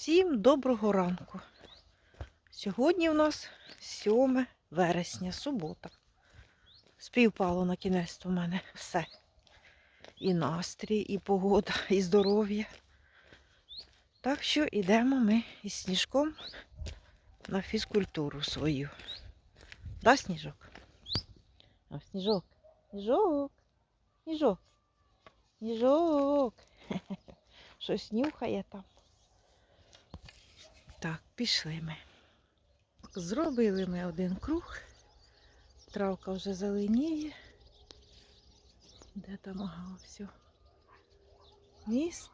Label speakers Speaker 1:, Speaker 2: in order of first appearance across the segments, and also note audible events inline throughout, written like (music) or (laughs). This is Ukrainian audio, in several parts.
Speaker 1: Всім доброго ранку. Сьогодні у нас 7 вересня, субота. Співпало на кінець у мене все. І настрій, і погода, і здоров'я. Так що йдемо ми із сніжком на фізкультуру свою. Да, сніжок? А, сніжок. Сніжок. Сніжок. Сніжок. (laughs) Щось нюхає там. Так, пішли ми. Зробили ми один круг. Травка вже зеленіє. Де там ага, все. Міст.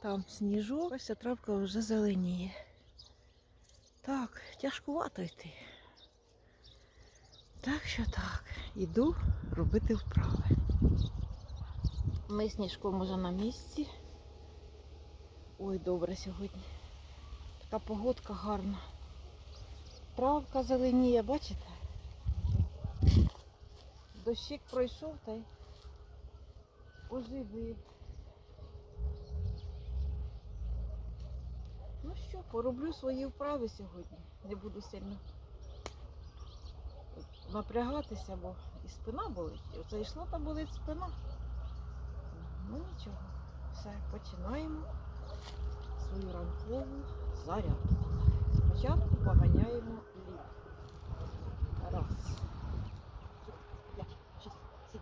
Speaker 1: Там сніжок, ось травка вже зеленіє. Так, тяжкувато йти. Так що так, іду робити вправи. Ми сніжком уже на місці. Ой, добре сьогодні. Така погодка гарна. Травка зеленіє, бачите? Дощик пройшов та й оживив. Ну що, пороблю свої вправи сьогодні. Не буду сильно напрягатися, бо і спина болить. Оце йшла та болить спина. Ну нічого. Все, починаємо свою ранкову зарядку. Спочатку поганяємо лід. Раз. П'ять, шість, сім,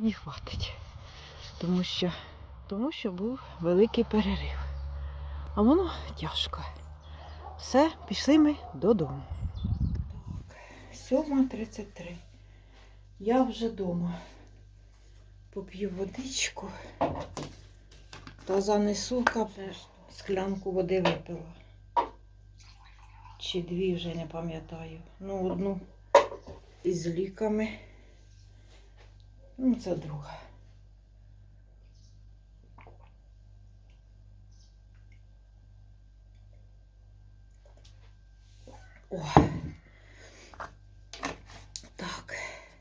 Speaker 1: Не хватить. Тому що, тому що був великий перерив. А воно тяжко. Все, пішли ми додому. 7.33. Я вже вдома. Поп'ю водичку та занесу капусту. Склянку води випила. Чи дві вже не пам'ятаю. Ну, одну із ліками. Ну, це друга. О. Так.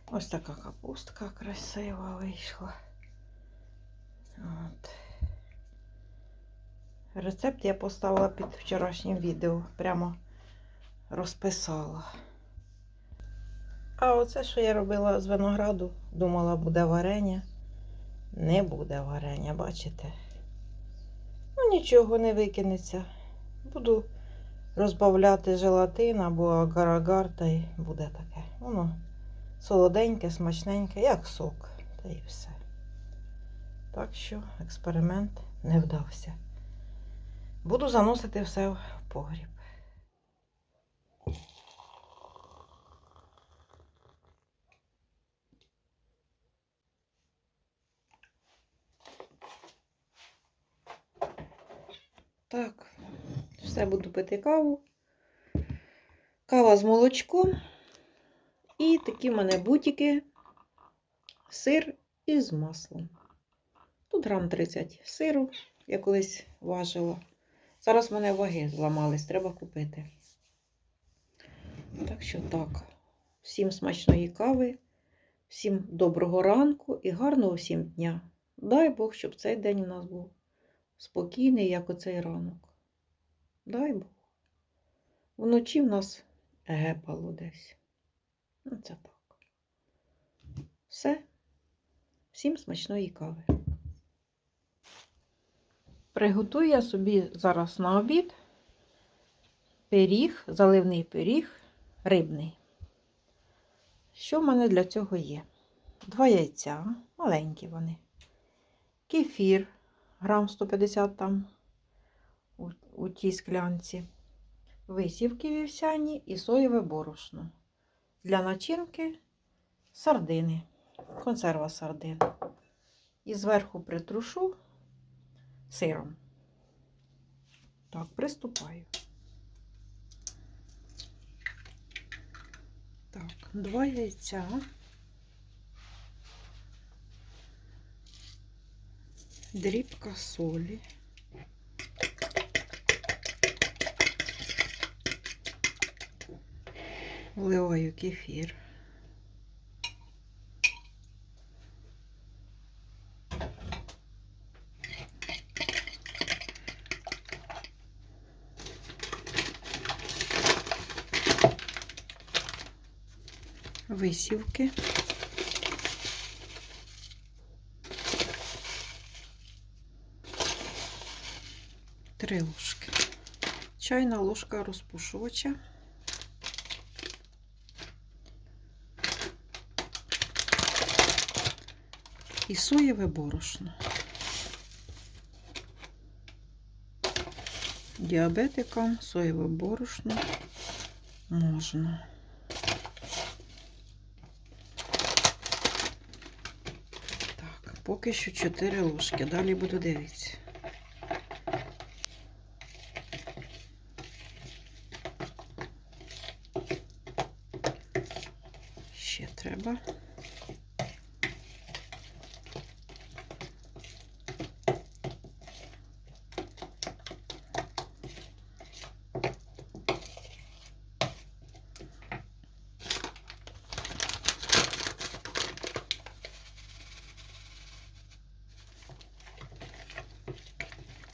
Speaker 1: Ось така капустка красива вийшла. От. Рецепт я поставила під вчорашнім відео. Прямо розписала. А оце, що я робила з винограду, думала, буде варення. Не буде варення, бачите? Ну, нічого не викинеться. Буду розбавляти желатин або агар-агар, та й буде таке. Воно солоденьке, смачненьке, як сок. Та й все. Так що експеримент не вдався. Буду заносити все в погріб. Так, все буду пити каву. Кава з молочком. І такі в мене бутики, сир із маслом. Тут грам 30 сиру, я колись важила. Зараз в мене ваги зламались, треба купити. Так що так. Всім смачної кави, всім доброго ранку і гарного всім дня. Дай Бог, щоб цей день у нас був спокійний, як оцей ранок. Дай Бог. Вночі в нас гепало десь. Ну, це так. Все. Всім смачної кави. Приготую я собі зараз на обід пиріг, заливний пиріг, рибний. Що в мене для цього є? Два яйця, маленькі вони, кефір, грам 150 там у, у тій склянці, висівки вівсяні і соєве борошно. Для начинки сардини, консерва сардин. І зверху притрушу сиром. Так, приступаю. Так, два яйця. Дрібка солі. Вливаю кефір. Висівки. Три ложки. Чайна ложка розпушувача. І соєве борошно. Діабетикам соєве борошно можна. Так, поки що 4 ложки. Далі буду дивитися.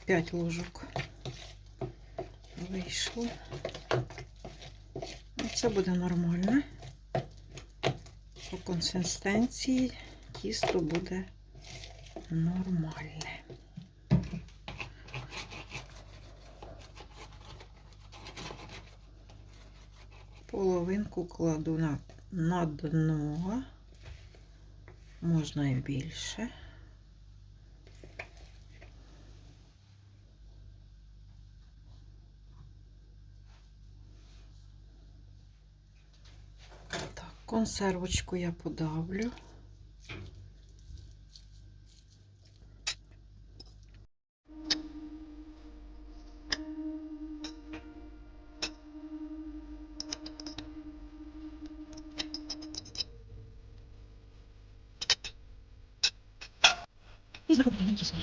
Speaker 1: 5 ложок вийшло. Ну, це буде нормально. По консистенції тісто буде нормальне. Половинку кладу на, на дно, можна і більше. Консервочку я подавлю.
Speaker 2: І заходимо тісно.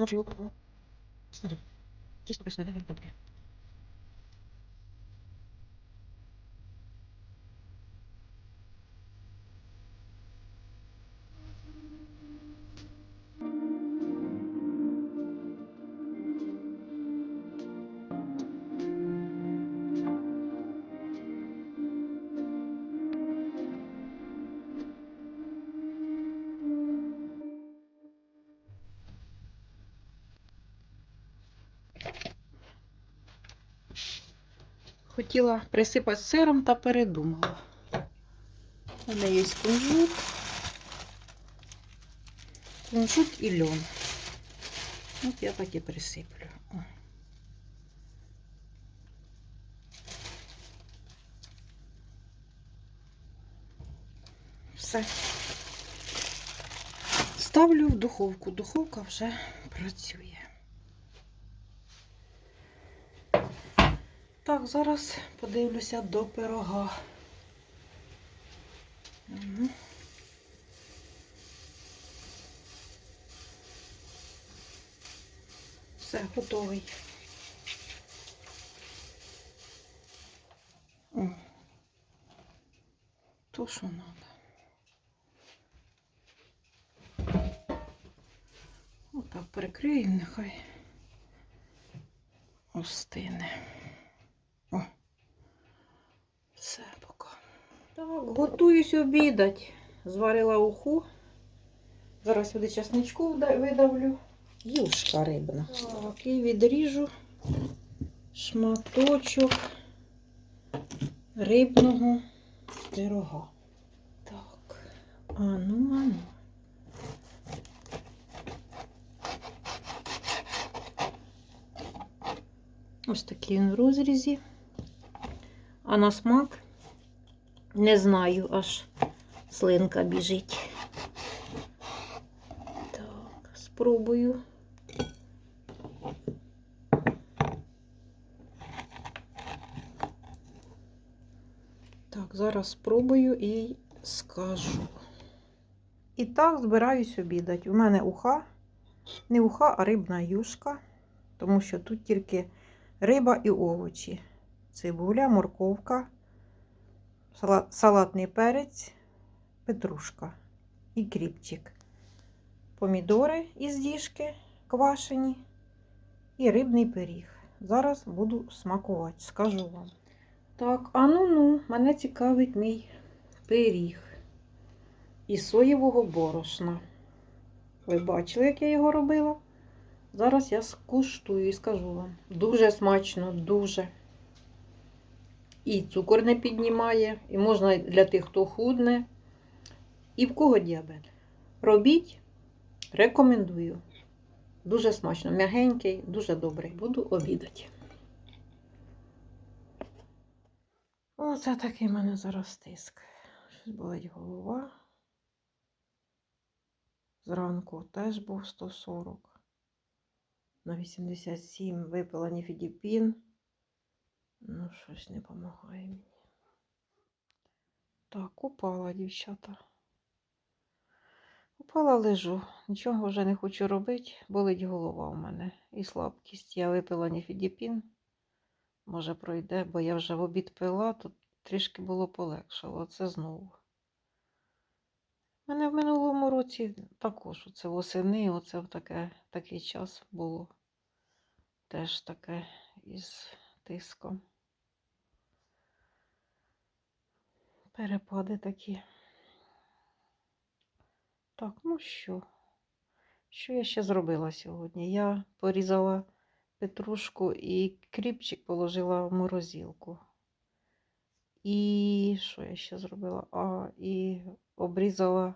Speaker 2: Znaczy, o, stary. Czysto bez tego,
Speaker 1: хотіла присипати сиром та передумала. У мене є кунжут, кунжут і льон. От я так і присиплю. Все. Ставлю в духовку. Духовка вже працює. Так, зараз подивлюся до пирога. Мгм. Все, готовий. То, що треба. Отак прикрию, нехай остине. О, все поки. Так, готуюсь обідать. Зварила уху. Зараз сюди часничку видавлю. Юшка рибна. Так, і відріжу шматочок рибного пирога. Так, ану, ану. Ось такий він в розрізі. А на смак не знаю, аж слинка біжить. Так, спробую. Так, зараз спробую і скажу. І так збираюсь обідати. У мене уха, не уха, а рибна юшка, тому що тут тільки риба і овочі. Цибуля, морковка, салатний перець, петрушка і кріпчик. Помідори із діжки квашені і рибний пиріг. Зараз буду смакувати, скажу вам. Так, а ну ну, мене цікавить мій пиріг із соєвого борошна. Ви бачили, як я його робила? Зараз я скуштую і скажу вам. Дуже смачно, дуже. І цукор не піднімає, і можна для тих, хто худне, і в кого діабет. Робіть, рекомендую. Дуже смачно, м'ягенький, дуже добрий. Буду обідати. Оце такий в мене зараз тиск. Щось болить голова. Зранку теж був 140 на 87 випила ніфідіпін. Ну, щось не допомагає мені. Так, упала, дівчата. Упала лежу. Нічого вже не хочу робити. Болить голова у мене. І слабкість. Я випила ніфідіпін. Може пройде, бо я вже в обід пила, то трішки було полегшало. Це знову. У мене в минулому році також оце восени, оце в таке, такий час було. Теж таке із тиском. Перепади такі. Так, ну що? Що я ще зробила сьогодні? Я порізала петрушку і кріпчик положила в морозилку. І що я ще зробила? А, і обрізала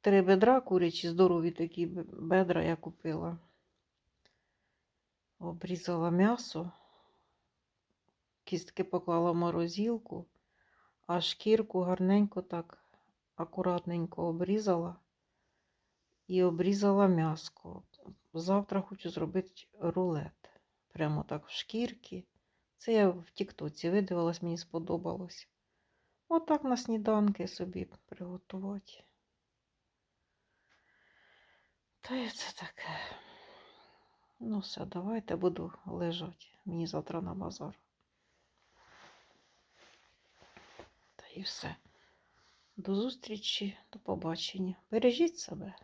Speaker 1: три бедра курячі, здорові такі бедра я купила. Обрізала м'ясо, кістки поклала в морозилку, а шкірку гарненько так акуратненько обрізала і обрізала м'яско. Завтра хочу зробити рулет. Прямо так в шкірки. Це я в Тіктоці видивилась, мені сподобалось. Отак на сніданки собі приготувати. Та й це таке. Ну все, давайте буду лежати. Мені завтра на базар. І все. До зустрічі, до побачення. Бережіть себе.